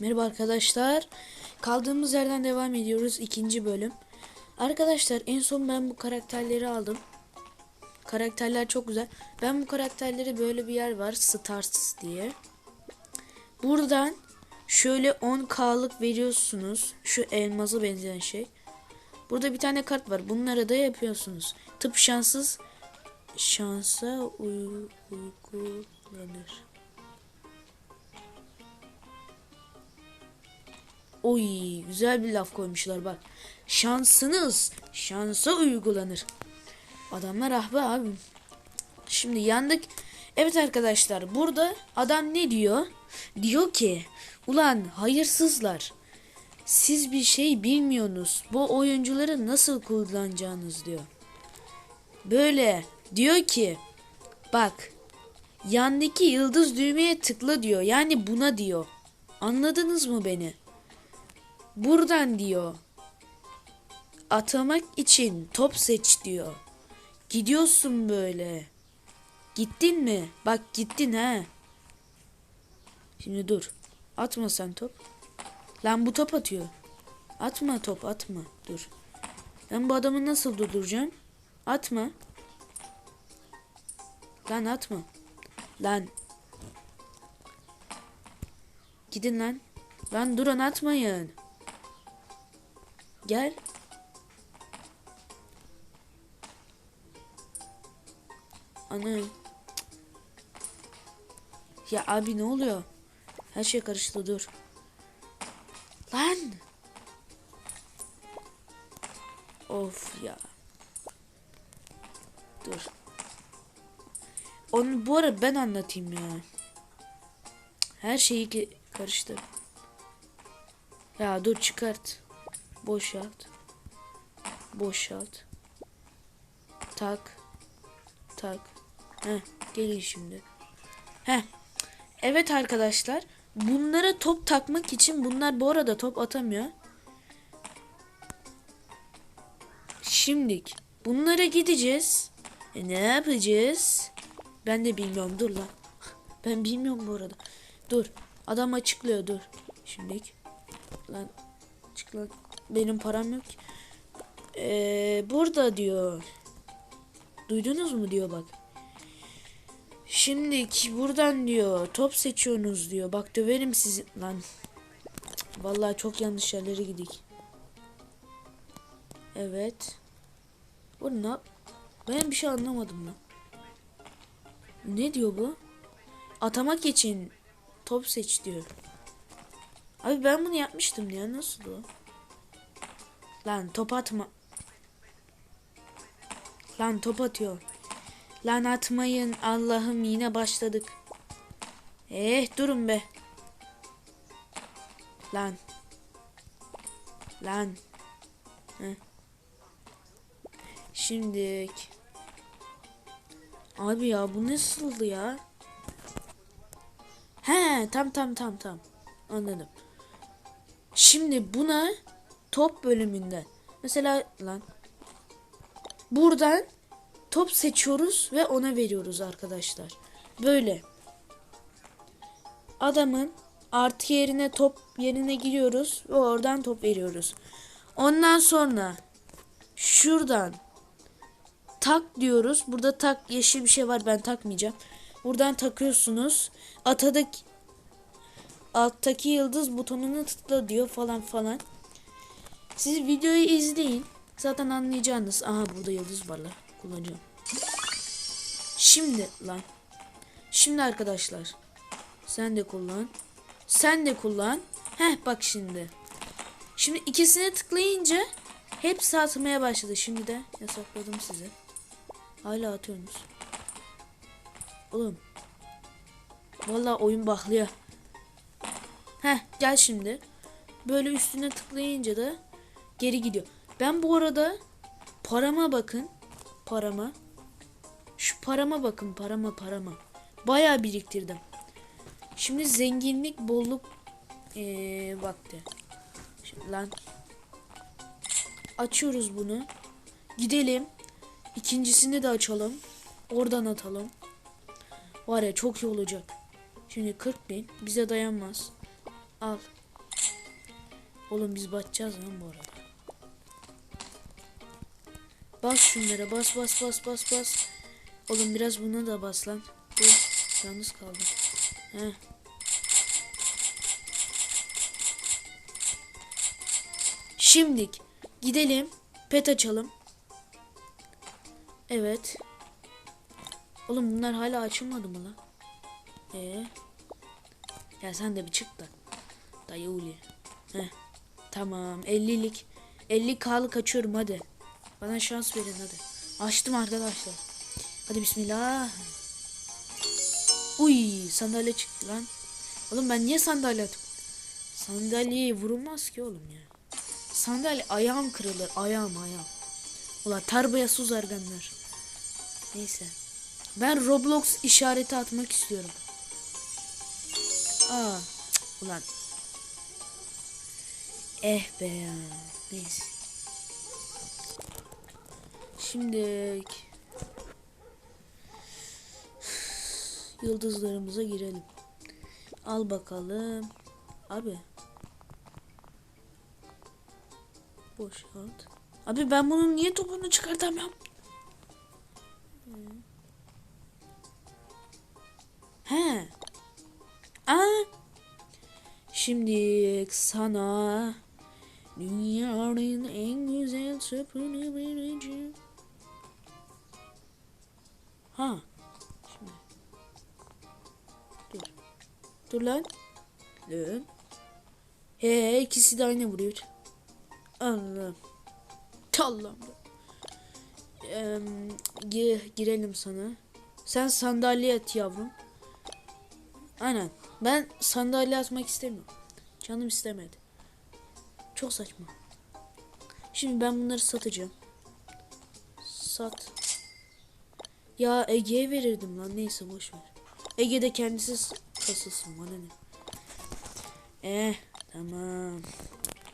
Merhaba arkadaşlar. Kaldığımız yerden devam ediyoruz. ikinci bölüm. Arkadaşlar en son ben bu karakterleri aldım. Karakterler çok güzel. Ben bu karakterleri böyle bir yer var. Stars diye. Buradan şöyle 10k'lık veriyorsunuz. Şu elmazı benzeyen şey. Burada bir tane kart var. Bunları da yapıyorsunuz. Tıp şanssız şansa uy- uygulanır. Oy güzel bir laf koymuşlar bak. Şansınız şansa uygulanır. Adamlar ah be abi. Şimdi yandık. Evet arkadaşlar burada adam ne diyor? Diyor ki ulan hayırsızlar. Siz bir şey bilmiyorsunuz. Bu oyuncuları nasıl kullanacağınız diyor. Böyle diyor ki bak yandaki yıldız düğmeye tıkla diyor. Yani buna diyor. Anladınız mı beni? Buradan diyor. Atamak için top seç diyor. Gidiyorsun böyle. Gittin mi? Bak gittin ha. Şimdi dur. Atma sen top. Lan bu top atıyor. Atma top atma. Dur. Ben bu adamı nasıl durduracağım? Atma. Lan atma. Lan. Gidin lan. Lan durun atmayın. Gel. Ana. Ya abi ne oluyor? Her şey karıştı dur. Lan. Of ya. Dur. Onu bu ara ben anlatayım ya. Her şeyi ki karıştı. Ya dur çıkart. Boşalt. Boşalt. Tak. Tak. Heh, gelin şimdi. Heh. Evet arkadaşlar. Bunlara top takmak için bunlar bu arada top atamıyor. Şimdik. Bunlara gideceğiz. E ne yapacağız? Ben de bilmiyorum. Dur lan. Ben bilmiyorum bu arada. Dur. Adam açıklıyor dur. Şimdik. Lan çık. Benim param yok. Ee, burada diyor. Duydunuz mu diyor bak. Şimdi buradan diyor top seçiyorsunuz diyor. Bak döverim sizi lan. Vallahi çok yanlış yerlere gidik. Evet. Bu ne? Ben bir şey anlamadım lan. Ne diyor bu? Atamak için top seç diyor. Abi ben bunu yapmıştım ya nasıl o? Lan top atma. Lan top atıyor. Lan atmayın Allah'ım yine başladık. Eh durun be. Lan. Lan. Heh. Şimdik. Abi ya bu nasıldı ya? He tam tam tam tam. Anladım. Şimdi buna top bölümünde mesela lan buradan top seçiyoruz ve ona veriyoruz arkadaşlar. Böyle. Adamın artı yerine top yerine giriyoruz ve oradan top veriyoruz. Ondan sonra şuradan tak diyoruz. Burada tak yeşil bir şey var ben takmayacağım. Buradan takıyorsunuz. Atadık alttaki yıldız butonunu tıkla diyor falan falan. Siz videoyu izleyin. Zaten anlayacağınız. Aha burada yıldız var lan. Kullanacağım. Şimdi lan. Şimdi arkadaşlar. Sen de kullan. Sen de kullan. Heh bak şimdi. Şimdi ikisine tıklayınca hepsi atmaya başladı. Şimdi de yasakladım size. Hala atıyorsunuz. Oğlum. Vallahi oyun baklıyor. Heh gel şimdi. Böyle üstüne tıklayınca da geri gidiyor. Ben bu arada parama bakın. Parama. Şu parama bakın parama parama. Bayağı biriktirdim. Şimdi zenginlik bolluk ee, vakti. Şimdi lan. Açıyoruz bunu. Gidelim. İkincisini de açalım. Oradan atalım. Var ya çok iyi olacak. Şimdi 40 bin bize dayanmaz. Al. Oğlum biz batacağız lan bu arada. Bas şunlara bas bas bas bas bas. Oğlum biraz buna da bas lan. Dur yalnız kaldım. Heh. Şimdik gidelim. Pet açalım. Evet. Oğlum bunlar hala açılmadı mı lan? Ee? Ya sen de bir çık da. Dayı Uli. Heh. Tamam 50'lik. 50 kalık açıyorum hadi. Bana şans verin hadi. Açtım arkadaşlar. Hadi bismillah. Uy sandalye çıktı lan. Oğlum ben niye sandalye atıp? Sandalyeye vurulmaz ki oğlum ya. Sandalye ayağım kırılır. Ayağım ayağım. Ulan tarbaya su zarganlar. Neyse. Ben Roblox işareti atmak istiyorum. Aa, cık, ulan. Eh be ya. Neyse. Şimdi yıldızlarımıza girelim. Al bakalım. Abi. Boşalt. Abi ben bunun niye topunu çıkartamıyorum? He. Aa. Şimdi sana dünyanın en güzel çöpünü vereceğim. Ha. Şimdi. Dur. Dur lan. Dur. He ikisi de aynı vuruyor. Allah'ım. Allah'ım. Ee, gi- girelim sana. Sen sandalye at yavrum. Aynen. Ben sandalye atmak istemiyorum. Canım istemedi. Çok saçma. Şimdi ben bunları satacağım. Sat. Ya Ege'ye verirdim lan. Neyse boş ver. Ege de kendisi kasılsın bana ne. Eh tamam.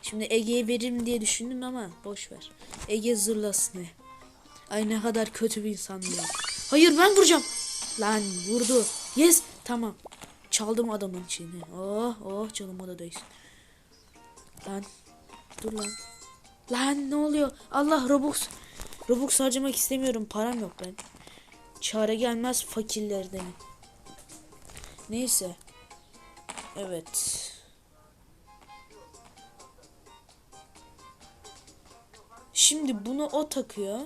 Şimdi Ege'ye veririm diye düşündüm ama boş ver. Ege zırlasın he. Ay ne kadar kötü bir insan ya. Hayır ben vuracağım. Lan vurdu. Yes tamam. Çaldım adamın içini. Oh oh canıma da değsin. Lan dur lan. Lan ne oluyor? Allah Robux. Robux harcamak istemiyorum. Param yok ben. Çare gelmez fakirlerden. Neyse. Evet. Şimdi bunu o takıyor.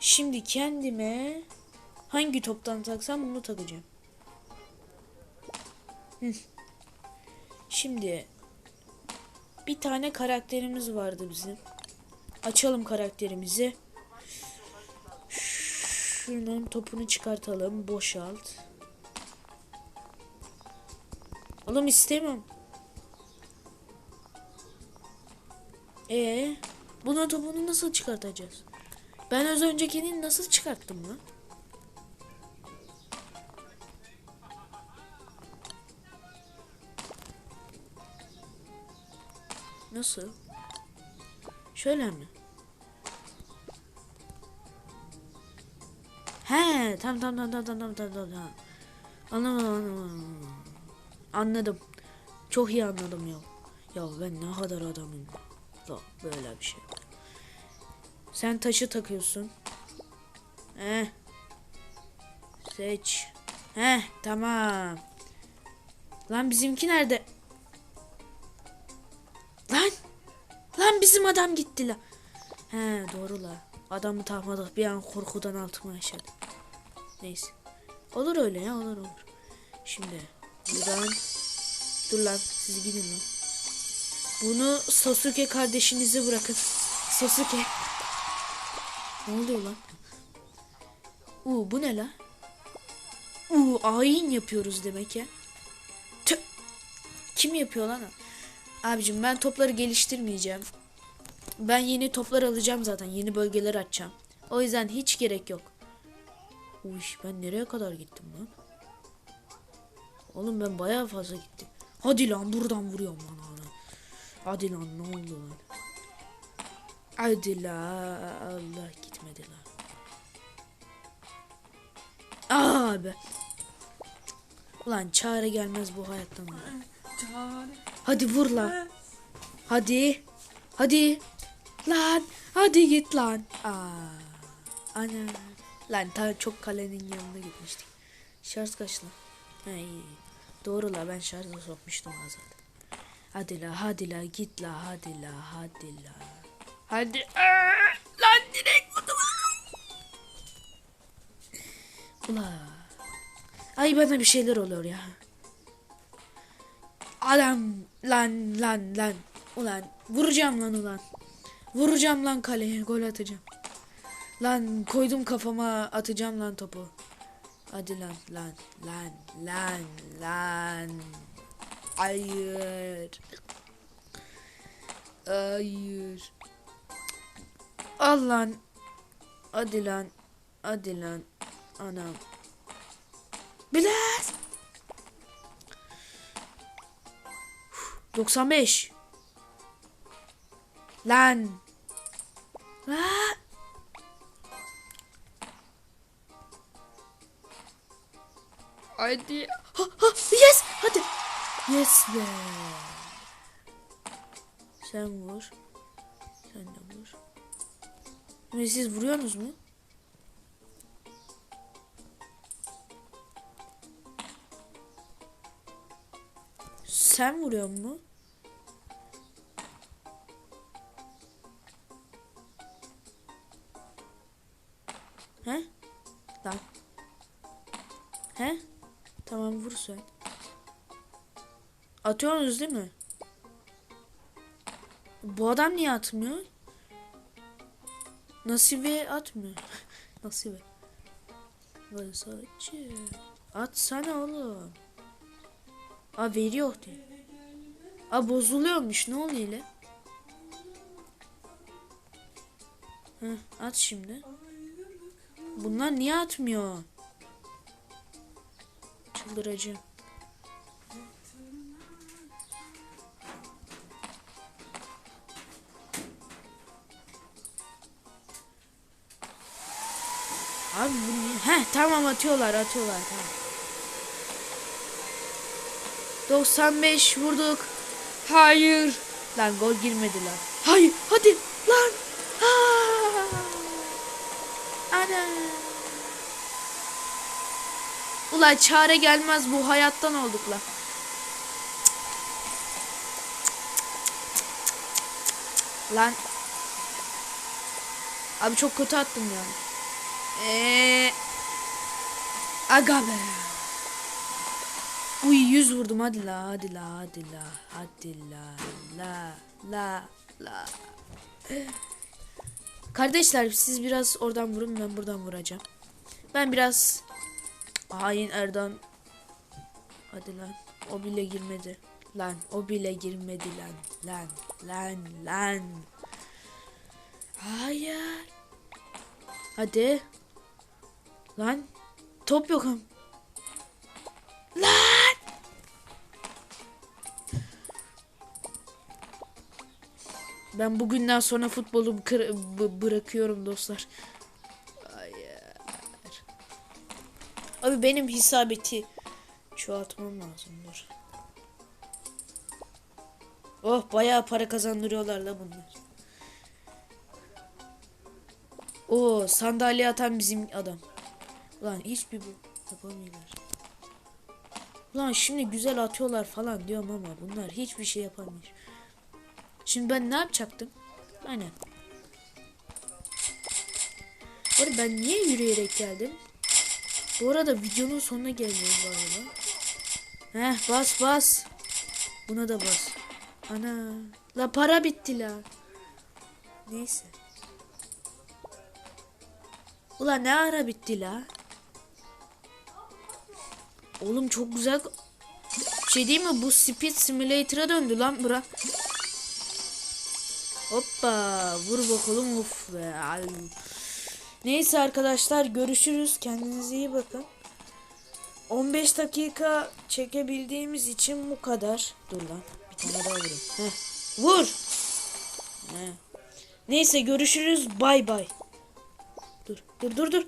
Şimdi kendime hangi toptan taksam bunu takacağım. Şimdi bir tane karakterimiz vardı bizim. Açalım karakterimizi. Şunun topunu çıkartalım. Boşalt. Oğlum istemiyorum. Ee, bunun topunu nasıl çıkartacağız? Ben az öncekini nasıl çıkarttım lan? Nasıl? Şöyle mi? He, tamam tamam tamam tamam tamam tamam tamam. Anlamadım anlamadım. Anladım. Çok iyi anladım ya. Ya ben ne kadar adamım. Ya böyle bir şey. Sen taşı takıyorsun. Heh. Seç. Heh tamam. Lan bizimki nerede? Lan. Lan bizim adam gitti la. He doğru la. Adamı tapmadık bir an korkudan altıma yaşadı. Neyse. Olur öyle ya olur olur. Şimdi buradan dur lan siz gidin lan. Bunu Sasuke kardeşinize bırakın. Sasuke. Ne oluyor lan? Uu bu ne la? Uu ayin yapıyoruz demek ya. Tüh. Kim yapıyor lan? Abicim ben topları geliştirmeyeceğim. Ben yeni toplar alacağım zaten. Yeni bölgeler açacağım. O yüzden hiç gerek yok. Uy ben nereye kadar gittim lan? Oğlum ben bayağı fazla gittim. Hadi lan buradan vuruyorum lan ona. Hadi lan ne oldu lan? Hadi la Allah gitmedi la. Abi. Ulan çare gelmez bu hayattan. Çare. Hadi vur lan. Hadi. Hadi. Lan. Hadi git lan. Aa. Ana. Lan ta çok kalenin yanına gitmiştik. Şarj kaç lan? Ha iyi. Doğru la ben şarja sokmuştum az zaten. Hadi la hadi la git la hadi la hadi la. Hadi. Aa, lan direkt vurdu lan. Ula. Ay bana bir şeyler oluyor ya. Adam lan lan lan. Ulan vuracağım lan ulan. Vuracağım lan kaleye gol atacağım. Lan koydum kafama atacağım lan topu. Hadi lan lan lan lan lan. Hayır. Hayır. Al lan. Hadi lan. Hadi lan. Anam. Biraz. 95. Lan. Lan. Hadi. Ha, ha, yes. Hadi. Yes be. Sen vur. Sen de vur. Şimdi siz vuruyorsunuz mu? Sen vuruyor mu? He? Lan. He? Tamam vur sen. Atıyorsunuz değil mi? Bu adam niye atmıyor? Nasibe atmıyor. Nasibe. Versace. Atsana oğlum. Aa veriyor diyor. Aa bozuluyormuş ne oluyor ile? Heh, at şimdi. Bunlar niye atmıyor? Çıldıracağım. Abi bu niye? Tamam atıyorlar atıyorlar tamam. 95 vurduk. Hayır. Lan gol girmedi lan. Hayır hadi lan. Ha. Ana. Ulan çare gelmez bu hayattan olduk lan. Abi çok kötü attım yani. Eee. Aga be. Uy 100 vurdum hadi la hadi la hadi la hadi la la la la. Kardeşler siz biraz oradan vurun ben buradan vuracağım. Ben biraz hain Erdan. Hadi lan o bile girmedi. Lan o bile girmedi lan lan lan lan. Hayır. Hadi. Lan top yok ama. Lan! Ben bugünden sonra futbolu bırakıyorum dostlar. Abi benim hisabeti çoğaltmam lazım dur. Oh bayağı para kazandırıyorlar la bunlar. Oo sandalye atan bizim adam. Ulan hiçbir bu yapamıyorlar. Ulan şimdi güzel atıyorlar falan diyorum ama bunlar hiçbir şey yapamıyor. Şimdi ben ne yapacaktım? Aynen. Arada ben niye yürüyerek geldim? Bu arada videonun sonuna geliyoruz galiba. Heh bas bas. Buna da bas. Ana. La para bitti la. Neyse. Ulan ne ara bitti la? Oğlum çok güzel. Şey değil mi? Bu Speed Simulator'a döndü lan bura. Hoppa. Vur bakalım. Uf be. Ay. Neyse arkadaşlar görüşürüz. Kendinize iyi bakın. 15 dakika çekebildiğimiz için bu kadar. Dur lan. Bir tane daha vurayım. Heh. Vur. Heh. Neyse görüşürüz. Bay bay. Dur dur dur dur.